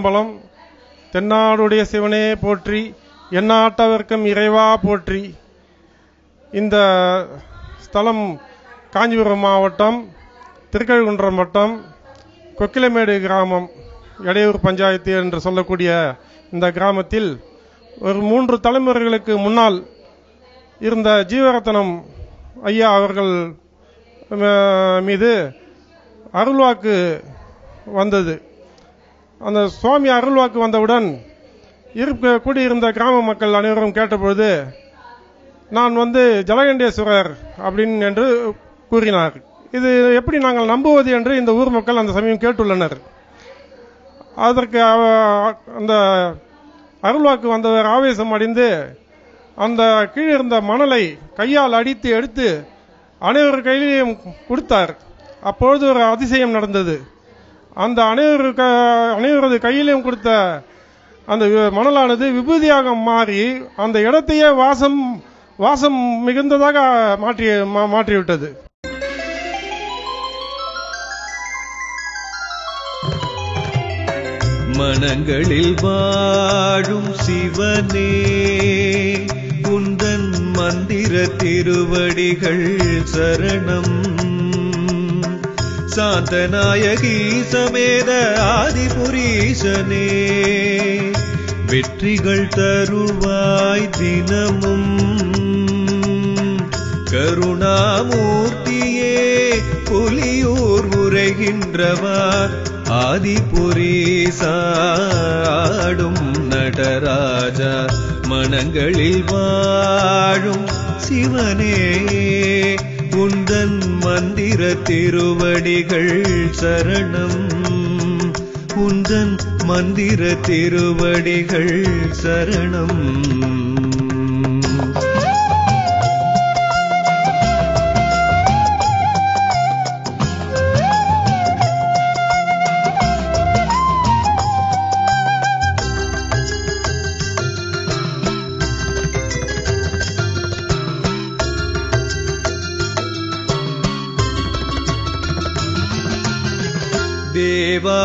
திருச்சிற்றம்பலம் தென்னாடுடைய சிவனே போற்றி எந்நாட்டவர்க்கும் இறைவா போற்றி. இந்த ஸ்தலம் காஞ்சிபுரம் மாவட்டம் திருக்கழுகுன்றம் வட்டம் கொக்கிலமேடு கிராமம் எடையூர் பஞ்சாயத்து என்று சொல்லக்கூடிய இந்த கிராமத்தில் ஒரு மூன்று தலைமுறைகளுக்கு முன்னால் இருந்த ஜீவரத்னம் ஐயா அவர்கள் மீது அருள்வாக்கு வந்தது. அந்த சுவாமி அருள்வாக்கு வந்தவுடன் இருக்க கூடியிருந்த கிராம மக்கள் அனைவரும் கேட்டபொழுது நான் வந்து ஜலகண்டேஸ்வரர் அப்படின்னு என்று கூறினார். இது எப்படி நாங்கள் நம்புவது என்று இந்த ஊர் மக்கள் அந்த சமயம் கேட்டுள்ளனர். அதற்கு அந்த அருள்வாக்கு வந்தவர் ஆவேசம் அடைந்து அந்த கீழே இருந்த மணலை கையால் அடித்து எடுத்து அனைவர் கையிலையும் கொடுத்தார். அப்பொழுது ஒரு அதிசயம் நடந்தது. அந்த அனைவரு க- அனைவரது கையிலையும் கொடுத்த அந்த மணலானது விபூதியாக மாறி அந்த இடத்தையே வாசம் வாசம் மிகுந்ததாக மாற்றி மாற்றிவிட்டது. மனங்களில் வாழும் சிவனே குந்தன் மந்திர திருவடிகள் சரணம். சாந்தநாயகி சமேத ஆதிபுரீசனே வெற்றிகள் தருவாய் தினமும். கருணாமூர்த்தியே புலியூர் உரைகின்றவா. ஆதிபுரீசாடும் நடராஜா. மனங்களில் வாழும் சிவனே. உந்தன் மந்திர திருவடிகள் சரணம். உந்தன் மந்திர திருவடிகள் சரணம்.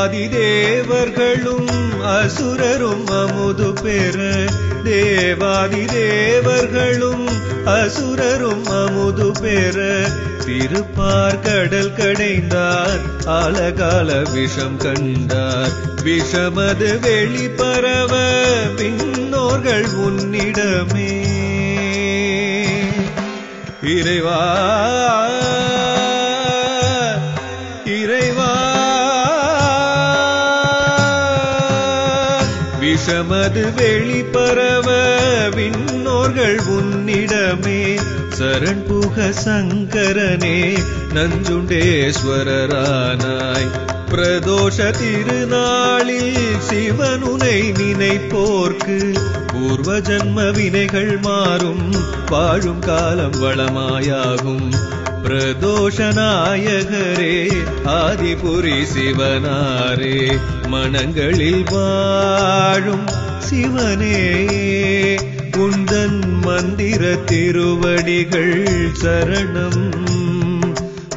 தேவாதி தேவர்களும் அசுரரும் அமுது பெற தேவாதி தேவர்களும் அசுரரும் அமுது பெற திருப்பார் கடல் கடைந்தார் அழகால விஷம் கண்டார். விஷமது வெளிப்பரவ பின்னோர்கள் உன்னிடமே. இறைவா விஷமது வெளிப்பரவ விண்ணோர்கள் உன்னிடமே. சரண் புக சங்கரனே நஞ்சுண்டேஸ்வரரானாய். பிரதோஷ திருநாளில் சிவனுனை நினைப்போர்க்கு. பூர்வ ஜன்ம வினைகள் மாறும் வாழும் காலம் வளமாயாகும். பிரதோஷநாயகரே ஆதிபுரி சிவனாரே மனங்களில் வாழும் சிவனே உந்தன் மந்திர திருவடிகள் சரணம்.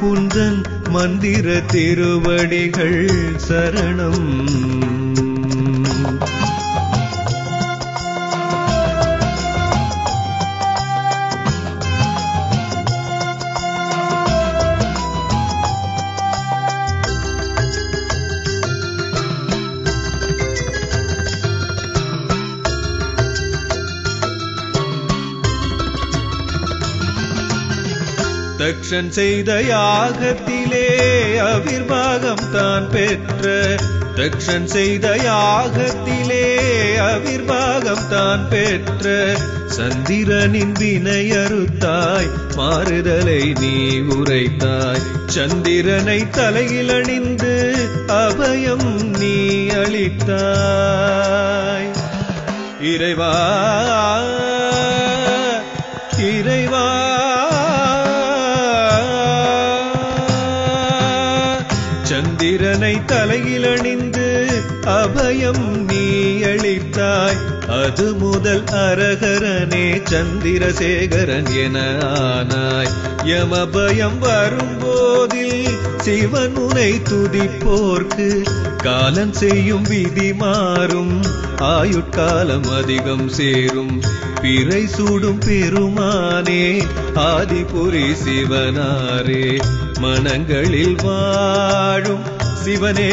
உந்தன் மந்திர திருவடிகள் சரணம். தக்ஷன் செய்த யாகத்திலே அவிர்வாகம் தான் பெற்ற. தக்ஷன் செய்த யாகத்திலே அவிர்வாகம் தான் பெற்ற. சந்திரனின் வினை அறுத்தாய் மாறுதலை நீ உரைத்தாய். சந்திரனை தலையில் அணிந்து அபயம் நீ அளித்தாய். இறைவா இறைவா தலையிலணிந்து அபயம் நீ அளித்தாய். அது முதல் அரகரனே சந்திரசேகரன் என ஆனாய். யமபயம் வரும்போதில் சிவன் உனை துதிப்போர்க்கு காலன் செய்யும் விதி மாறும். ஆயுட்காலம் அதிகம் சேரும். பிறை சூடும் பெருமானே ஆதிபுரி சிவனாரே மனங்களில் வாழும் சிவனே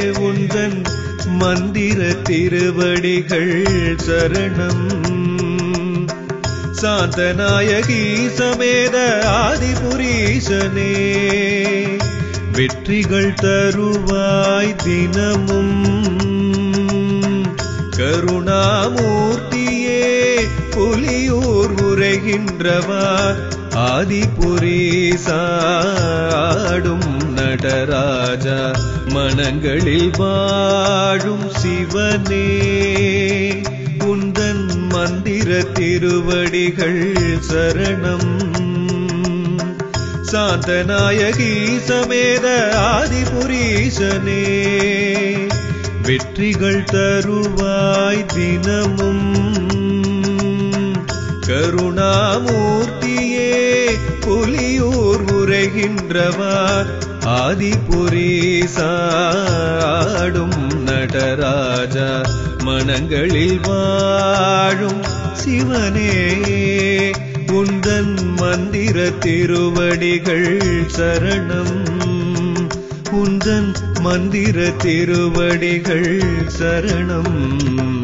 உந்தன் மந்திர திருவடிகள் சரணம். சாந்தநாயகி சமேத ஆதிபுரீசனே வெற்றிகள் தருவாய் தினமும். கருணாமூர்த்தியே புலியூர் உரைகின்றவா ஆதிபுரீசாடும் நடராஜா மனங்களில் வாழும் சிவனே. குந்தன் மந்திர திருவடிகள் சரணம். சாந்தநாயகி சமேத ஆதிபுரீசனே. வெற்றிகள் தருவாய் தினமும். கருணாமூர்த்தி கருணாமூர்த்தியே புலியூர் உரைகின்றவா ஆதிபுரீசாடும் நடராஜா மனங்களில் வாழும் சிவனே. உந்தன் மந்திர திருவடிகள் சரணம். உந்தன் மந்திர திருவடிகள் சரணம்.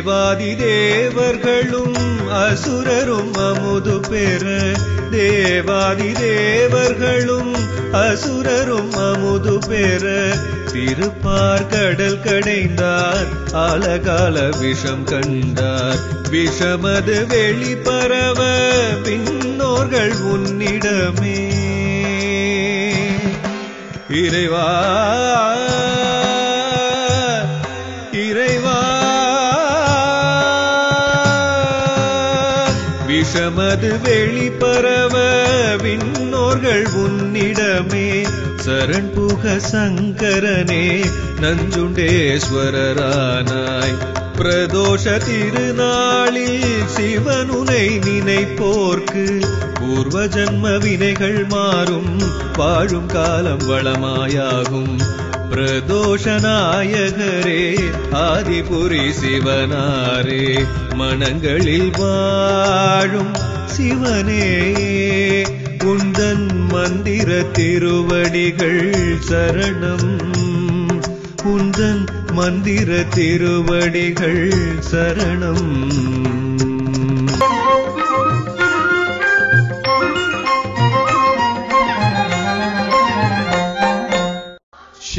தேவாதி தேவர்களும் அசுரரும் அமுது பெற. தேவாதி தேவர்களும் அசுரரும் அமுது பெற. திருப்பார் கடல் கடைந்தார் ஆலகால விஷம் கண்டார். விஷமது வெளிப்பரவ பின்னோர்கள் உன்னிடமே. இறைவா இறைவா விஷமது வெளிப்பரவ விண்ணோர்கள் உன்னிடமே. சரண் புக சங்கரனே நஞ்சுண்டேஸ்வரரானாய். பிரதோஷ திருநாளில் சிவனுனை நினைப்போர்க்கு. பூர்வ ஜன்ம வினைகள் மாறும் வாழும் காலம் வளமாயாகும். பிரதோஷநாயகரே ஆதிபுரி சிவனாரே மனங்களில் வாழும் சிவனே உந்தன் மந்திர திருவடிகள் சரணம். உந்தன் மந்திர திருவடிகள் சரணம்.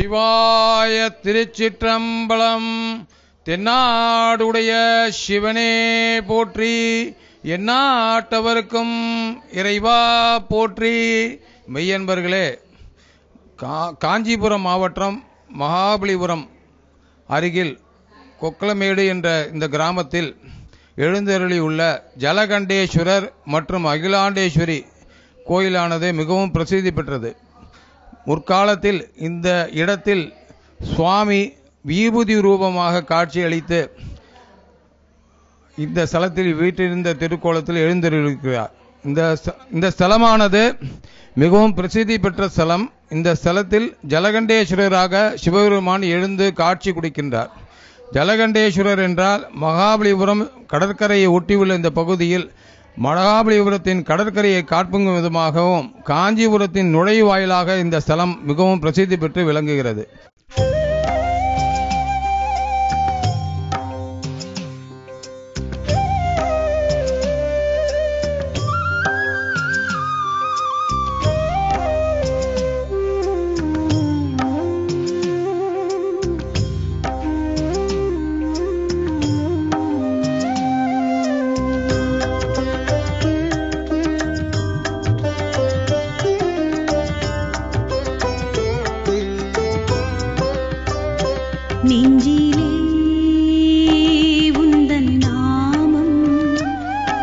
சிவாய திருச்சிற்றம்பலம். தென்னாடுடைய சிவனே போற்றி எந்நாட்டவருக்கும் இறைவா போற்றி. மெய்யன்பர்களே கா காஞ்சிபுரம் மாவட்டம் மகாபலிபுரம் அருகில் கொக்கலமேடு என்ற இந்த கிராமத்தில் எழுந்தருளியுள்ள ஜலகண்டேஸ்வரர் மற்றும் அகிலாண்டேஸ்வரி கோயிலானது மிகவும் பிரசித்தி பெற்றது. முற்காலத்தில் இந்த இடத்தில் சுவாமி விபூதி ரூபமாக காட்சியளித்து இந்த ஸ்தலத்தில் வீட்டிருந்த திருக்கோலத்தில் எழுந்திருக்கிறார். இந்த ஸ்த- இந்த ஸ்தலமானது மிகவும் பிரசித்தி பெற்ற ஸ்தலம். இந்த ஸ்தலத்தில் ஜலகண்டேஸ்வரராக சிவபெருமான் எழுந்து காட்சி கொடுக்கின்றார். ஜலகண்டேஸ்வரர் என்றால் மகாபலிபுரம் கடற்கரையை ஒட்டியுள்ள இந்த பகுதியில் மகாபலிபுரத்தின் கடற்கரையை காட்புங்கும் விதமாகவும் காஞ்சிபுரத்தின் நுழைவாயிலாக இந்த ஸ்தலம் மிகவும் பிரசித்தி பெற்று விளங்குகிறது.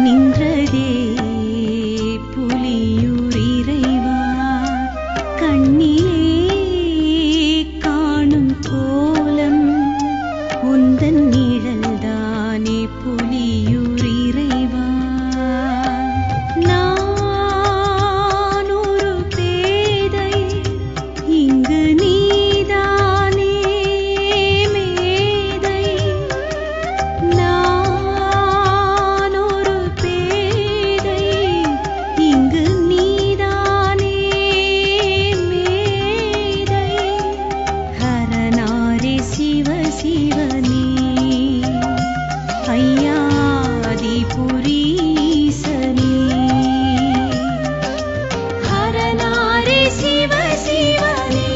நின்றதே. ಜೀವನಿ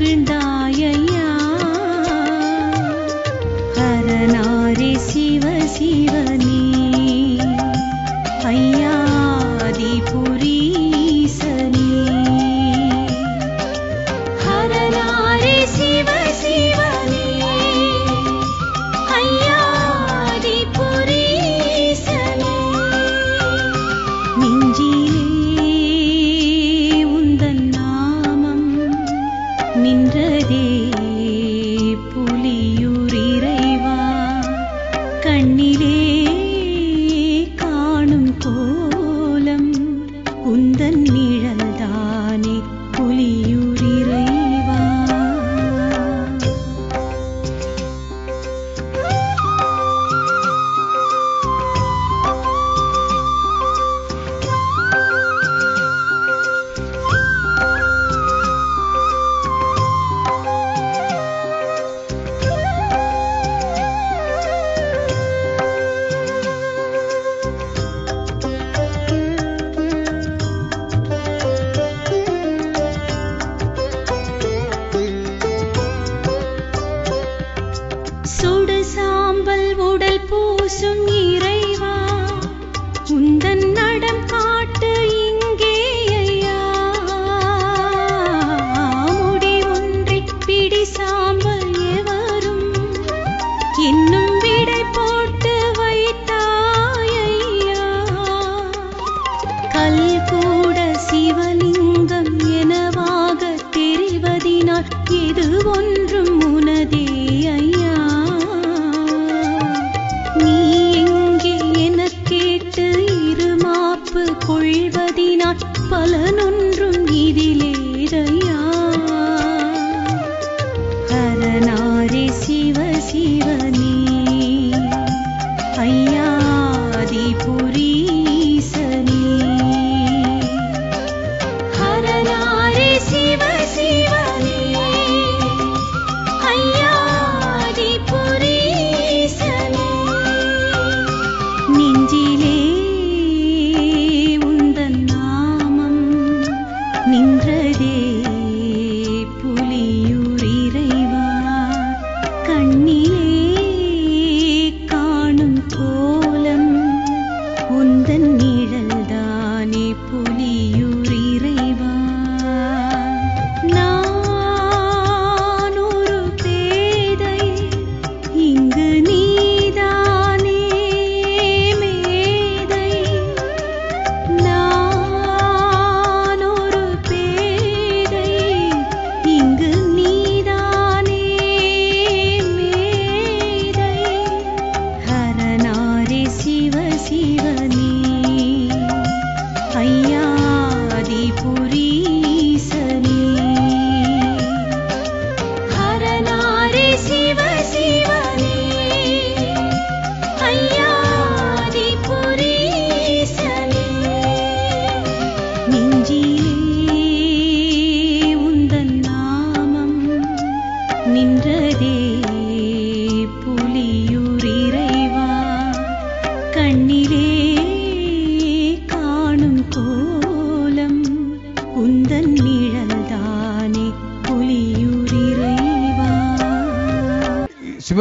பிறப்பித்து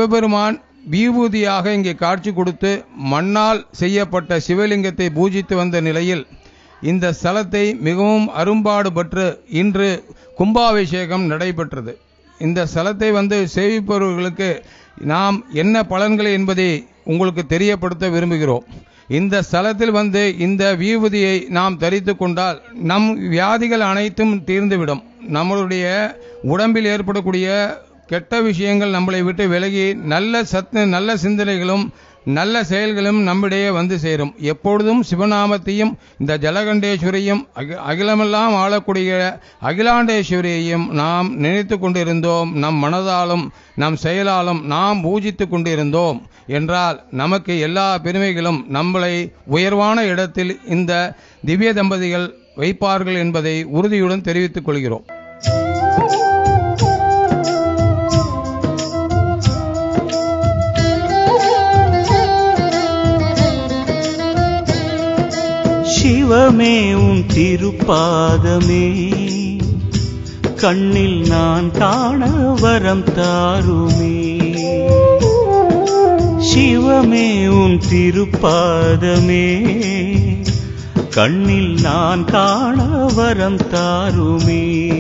சிவபெருமான் விபூதியாக இங்கே காட்சி கொடுத்து மண்ணால் செய்யப்பட்ட சிவலிங்கத்தை பூஜித்து வந்த நிலையில் இந்த ஸ்தலத்தை மிகவும் அரும்பாடுபட்டு இன்று கும்பாபிஷேகம் நடைபெற்றது. இந்த ஸ்தலத்தை வந்து சேவிப்பவர்களுக்கு நாம் என்ன பலன்கள் என்பதை உங்களுக்கு தெரியப்படுத்த விரும்புகிறோம். இந்த ஸ்தலத்தில் வந்து இந்த விபூதியை நாம் தரித்து கொண்டால் நம் வியாதிகள் அனைத்தும் தீர்ந்துவிடும். நம்மளுடைய உடம்பில் ஏற்படக்கூடிய கெட்ட விஷயங்கள் நம்மளை விட்டு விலகி நல்ல சத்து நல்ல சிந்தனைகளும் நல்ல செயல்களும் நம்மிடையே வந்து சேரும். எப்பொழுதும் சிவநாமத்தையும் இந்த ஜலகண்டேஸ்வரியும் அகி அகிலமெல்லாம் ஆளக்கூடிய அகிலாண்டேஸ்வரியையும் நாம் நினைத்து கொண்டிருந்தோம். நம் மனதாலும் நம் செயலாலும் நாம் பூஜித்து கொண்டிருந்தோம். என்றால் நமக்கு எல்லா பெருமைகளும் நம்மளை உயர்வான இடத்தில் இந்த திவ்ய தம்பதிகள் வைப்பார்கள் என்பதை உறுதியுடன் தெரிவித்துக் கொள்கிறோம். சிவமே உன் திருப்பாதமே. கண்ணில் நான் காண வரம் தாருமே. சிவமே உன் திருப்பாதமே. கண்ணில் நான் காண வரம் தாருமே.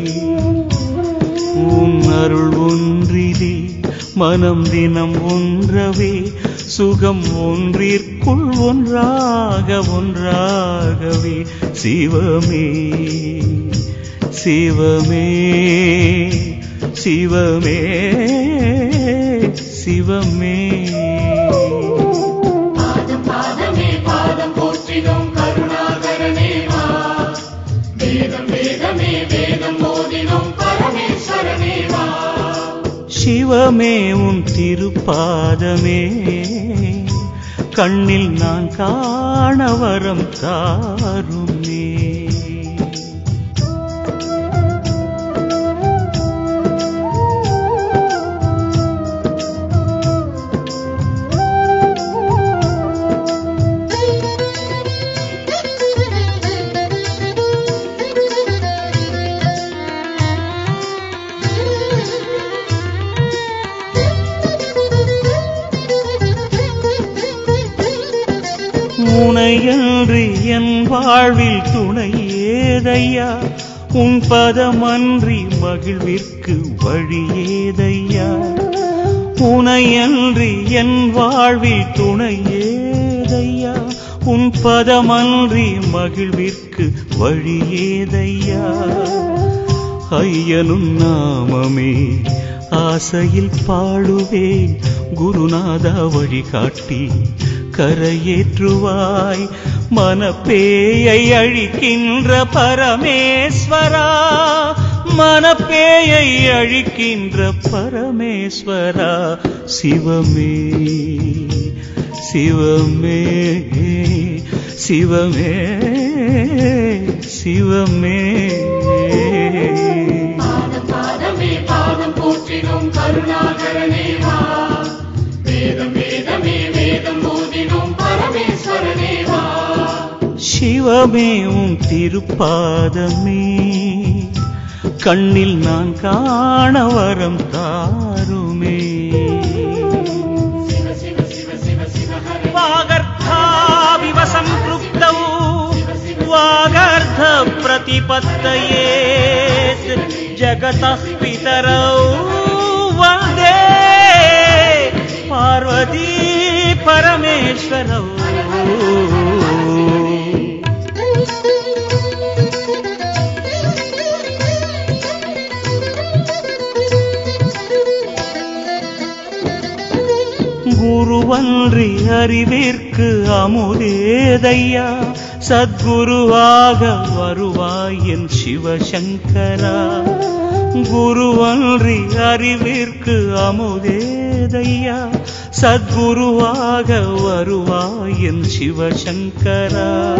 உன் அருள் ஒன்றிலே மனம் தினம் ஒன்றவே. சுகம் ஒன்றிற்குள் ஒன்றாக ஒன்றாகவே. சிவமே சிவமே சிவமே சிவமே. சிவமே உன் திருப்பாதமே. கண்ணில் நான் காண வரம் தாருமே. என் வாழ்வில் துணை ஏதையா? உன் பதமன்றி மகிழ்விற்கு வழி ஏதையா? உனையன்றி என் வாழ்வில் துணை ஏதையா? உன் பதமன்றி மகிழ்விற்கு வழி ஏதையா? ஐயனும் நாமமே ஆசையில் பாடுவேன் குருநாதா வழிகாட்டி கரையேற்றுவாய். மனப்பேயை அழிக்கின்ற பரமேஸ்வரா. மனப்பேயை அழிக்கின்ற பரமேஸ்வரா. சிவமே சிவமே சிவமே சிவமே. பாதமே பாதம் போற்றினோம் கருணாகரனே வா. சிவமே உன் திருப்பாதமே கண்ணில் நான் காண வரம் தாருமே சிவ சிவ சிவ சிவ சிவ ஹரே वागर्थाविव सम्पृक्तौ वागर्ध प्रतिपत्तयेत् जगतः पितरौ वन्दे पार्वती परमेश्वरौ குருவன்றி அறிவிற்கு அமுதேதையா. சத்குருவாக வருவாயின் சிவசங்கரா. குருவன்றி அறிவிற்கு அமுதேதையா. சத்குருவாக வருவாயின் சிவசங்கரா.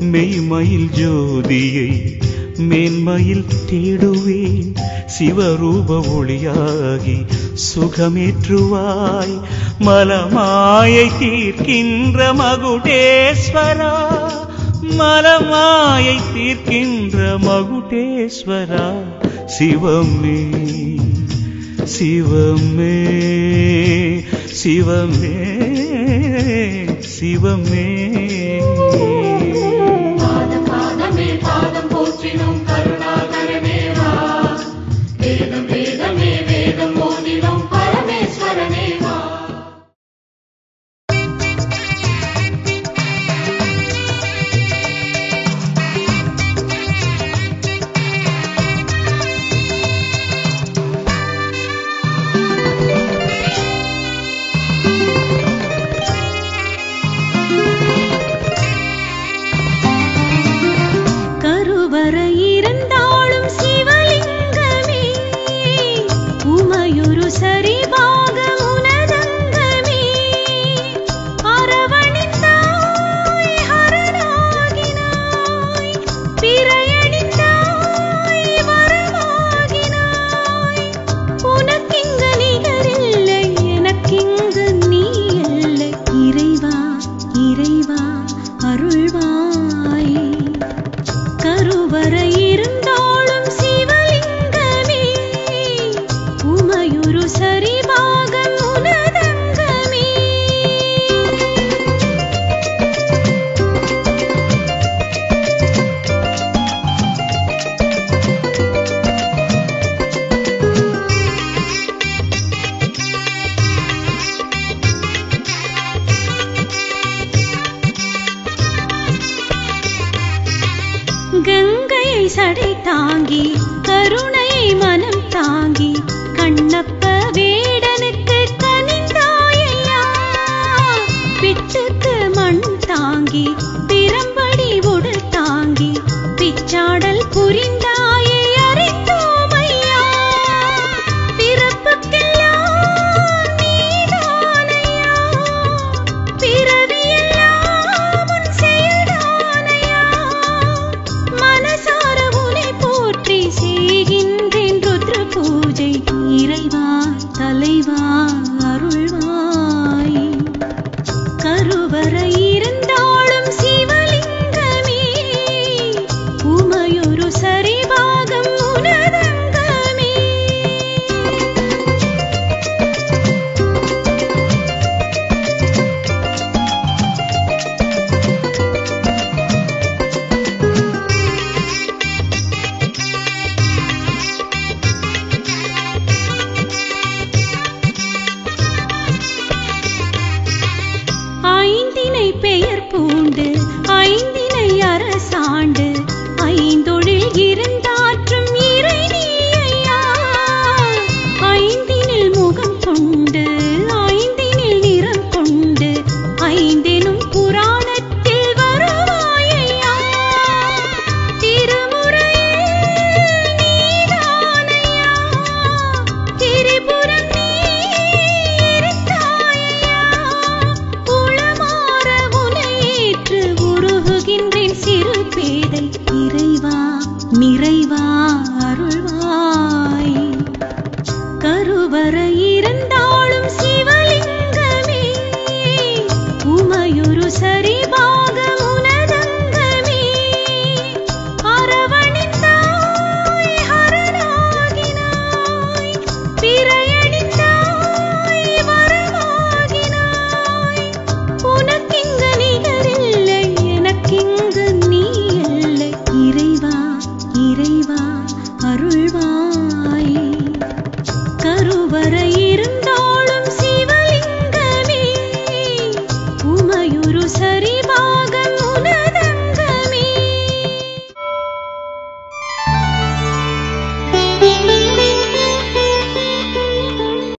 மெய்மயில் ஜோதியை மேன்மையில் தேடுவேன். சிவரூப ஒளியாகி சுகமேற்றுவாய். மலமாயை தீர்க்கின்ற மகுடேஸ்வரா. மலமாயை தீர்க்கின்ற மகுடேஸ்வரா. சிவமே சிவமே சிவமே சிவமே. की